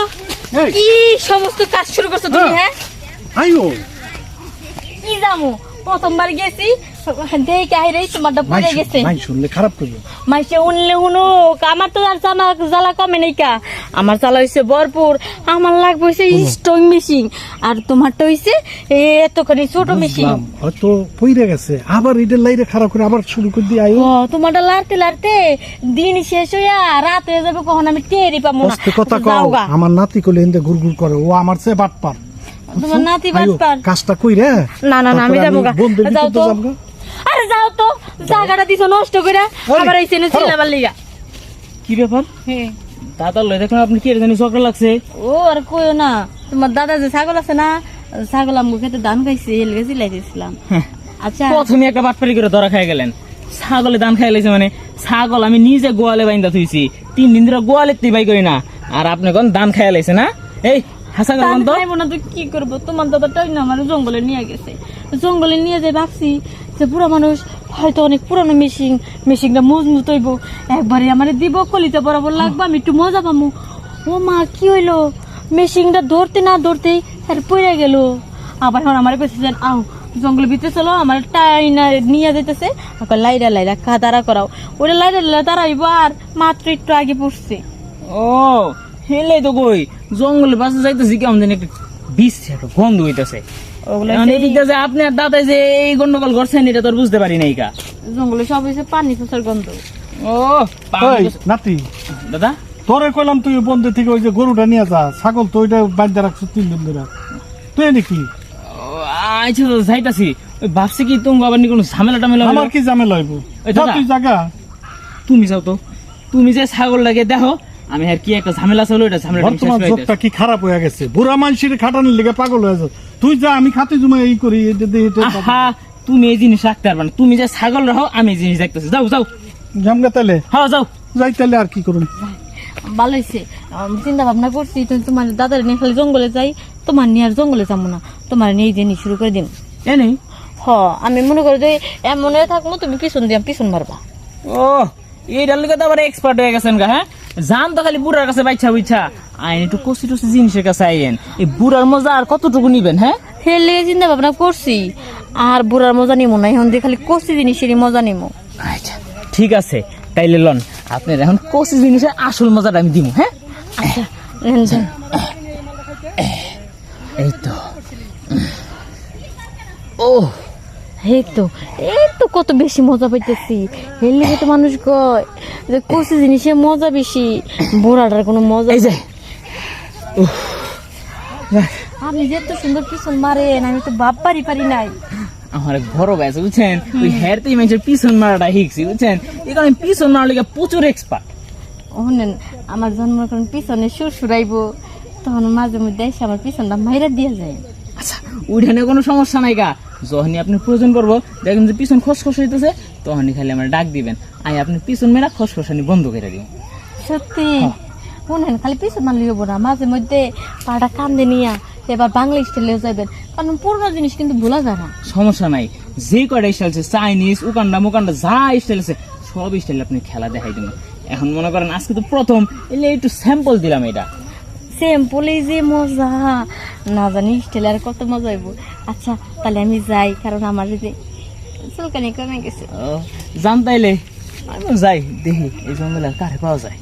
তো? কি সমস্ত কাজ শুরু করছ তুমি হ্যাঁ। হ্যাঁ? আইও কি জামু? প্রথমবার গেছি দেখে তোমারটা মাই পড়ে গেছে। মাই শুনলে খারাপ করবে। উনলে হুনো আমার তো আর জামা জ্বালা কমে নাই কা। আমার জ্বালা হইছে ভরপুর আমার লাগবে হইছে স্ট্রং মেশিন আর তোমারটা হইছে এ এতখানি ছোট মেশিন হয়তো পইরে গেছে। আবার এটার লাইরে খারাপ করে আবার শুরু করে দিয়ে আইও ও তোমারটা লাড়তে লাড়তে দিন শেষ হইয়া রাত হয়ে যাবে কখন আমি টেরই পাবো না। কথা কও আমার নাতি কলে এনতে গুড়গুড় করে ও আমার চেয়ে বাট পার তোমার নাতি বাটপার কাজটা কইরে না না না আমি যাব গা। যাও তো। আরে যাও তো জায়গাটা দিছো নষ্ট করে আবার এইখানে ধরো। চিল্লাবার লিগা। কি ব্যাপার? হ্যাঁ। দাদা লয় দেখলাম আপনি কি এর জানি চক্র লাগছে। ও আর কইও না তোমার দাদা যে ছাগল আছে না ছাগল আমগো খেতে ধান খাইছে এর গেছি লাইতেছিলাম আচ্ছা। প্রথমে একটা বাটপারি করে ধরা খাই গেলেন। ছাগলে দান খাই লাইছে মানে ছাগল আমি নিজে গোয়ালে বাইন্দা থুইছি। তিন দিন ধরে গোয়ালে তুই বাই করি না। আর আপনি কোন দান খাই লাইছে না? এই হাসা করবেন তো? না তো কি করব? তোমার দাদাটাই না আমার জঙ্গলে নিয়ে গেছে। জঙ্গলে নিয়ে যে ভাবছি যে বুড়া মানুষ হয়তো অনেক পুরানো মেশিন মেশিনটা মজবুত হইব। একবারে আমার দিব কলিতে বরাবর লাগবে আমি একটু মজা পামু। ও মা কি হইল? মেশিনটা ধরতে না ধরতেই আর পড়ে গেল। আবার এখন আমার কাছে যেন আও জঙ্গলের ভিতরে চলো আমার টাইনা নিয়ে যেতেছে আবার লাইরা লাইরা খা দাঁড়া করাও। ওটা লাইরা লাইরা দাঁড়াইবো আর মাত্র একটু আগে পড়ছে। ও হেলে তো কই? জঙ্গলে বাসে যাইতেছি কেমন জানি একটা বিষ গন্ধ হইতেছে। যে দাদাই যে এই গন্ডগোল করছেন এটা তোর বুঝতে পারি নাই কা। জঙ্গলে সব হয়েছে পানি ফসল গন্ধ। ও নাতি। দাদা? তোরে কইলাম তুই বন্ধু থেকে ওই যে গরুটা নিয়ে যা। ছাগল তো ওইটা বাঁধতে রাখছো তিন দিন ধরে। তুই নাকি ও, আচ্ছা যাইতাছি। ওই ভাবছি কি তুমি আবার কোনো ঝামেলা টামেলা? আমার কি ঝামেলা হইব। তুই জাগা। তুমি যাও তো। তুমি যে ছাগলটাকে দেখো আমি আর কি একটা ঝামেলা চলো এটা ঝামেলা বর্তমান যোগটা কি খারাপ হয়ে গেছে? বুড়া মানুষের খাটানির লেগে পাগল হয়ে যাচ্ছে। তুই যা আমি খাতে জমা এই করি আহা তুমি এই জিনিস রাখতে পারবে না। তুমি যে ছাগল রাখো আমি এই জিনিস দেখতেছি। যাও যাও। জামগা তাহলে? হ্যাঁ যাও। যাই তাহলে আর কি করুন? ভালো হয়েছে। চিন্তা ভাবনা করছি তোমার দাদার নিয়ে খালি জঙ্গলে যাই তোমার নিয়ে আর জঙ্গলে যাব না। তোমার নিয়ে জিনিস শুরু করে দিন। এ নেই। হ আমি মনে করি যে এমন থাকব তুমি পিছন দিয়ে পিছন মারবা। ও এই লিগে তো আবার এক্সপার্ট হয়ে গেছেন গা হ্যাঁ? জান তো খালি বুড়ার কাছে বাইছা বুঝছা আইন একটু কষি টসি জিনিসের কাছে আইন এই বুড়ার মজা আর কতটুকু নিবেন হ্যাঁ? হের লেগে চিন্তা ভাবনা করছি। আর বুড়ার মজা নিমো না এখন দিয়ে খালি কষি জিনিসেরই মজা নিমো। আচ্ছা ঠিক আছে তাইলে লন আপনার এখন কষি জিনিসের আসল মজাটা আমি দিব হ্যাঁ? আচ্ছা এই তো। ও এই তো এই তো কত বেশি মজা পাইতেছি। লেগে তো মানুষ কয় যে কষি জিনিসের মজা বেশি বুড়াটার কোনো মজা এই যে। আপনি যে এত সুন্দর পিছন মারেন আমি তো ভাব পারি পারি নাই। আমার এক বড় বুঝছেন? ওই হেরতেই মানুষের পিছন মারাটা শিখছি বুঝছেন? এই কারণে পিছন মারার লিগে প্রচুর এক্সপার্ট শুনেন আমার জন্ম করেন পিছনে সুর সুরাইব তখন মাঝে মধ্যে এসে আমার পিছনটা মাইরা দিয়ে যায়। ওইখানে কোনো সমস্যা নাই গা। যখনই আপনি প্রয়োজন করব দেখেন যে পিছন খসখস হইতেছে তখনই খালি আমার ডাক দিবেন। আই আপনি পিছন মেরা খসখসানি বন্ধ করে দিন। সত্যি? শুনেন খালি পিছন মারলে হব না মাঝে মধ্যে পাটা কান্দে নিয়া এবার বাংলা স্টাইলে যাবেন কারণ পুরোনো জিনিস কিন্তু ভোলা যায় না। সমস্যা নাই। যে কয়টা স্টাইল আছে চাইনিজ উকান্ডা মুকান্ডা যা স্টাইল আছে সব স্টাইল আপনি খেলা দেখাই দেবেন। এখন মনে করেন আজকে তো প্রথম এলে একটু স্যাম্পল দিলাম এটা। সিম্পলি যে মজা না জানি স্টাইলে আর কত মজা হইব? আচ্ছা তাহলে আমি যাই কারণ আমার যদি চুলকানি কমে গেছে। ও, তাইলে। যাই দেখি এই জঙ্গলে কারে পাওয়া যায়?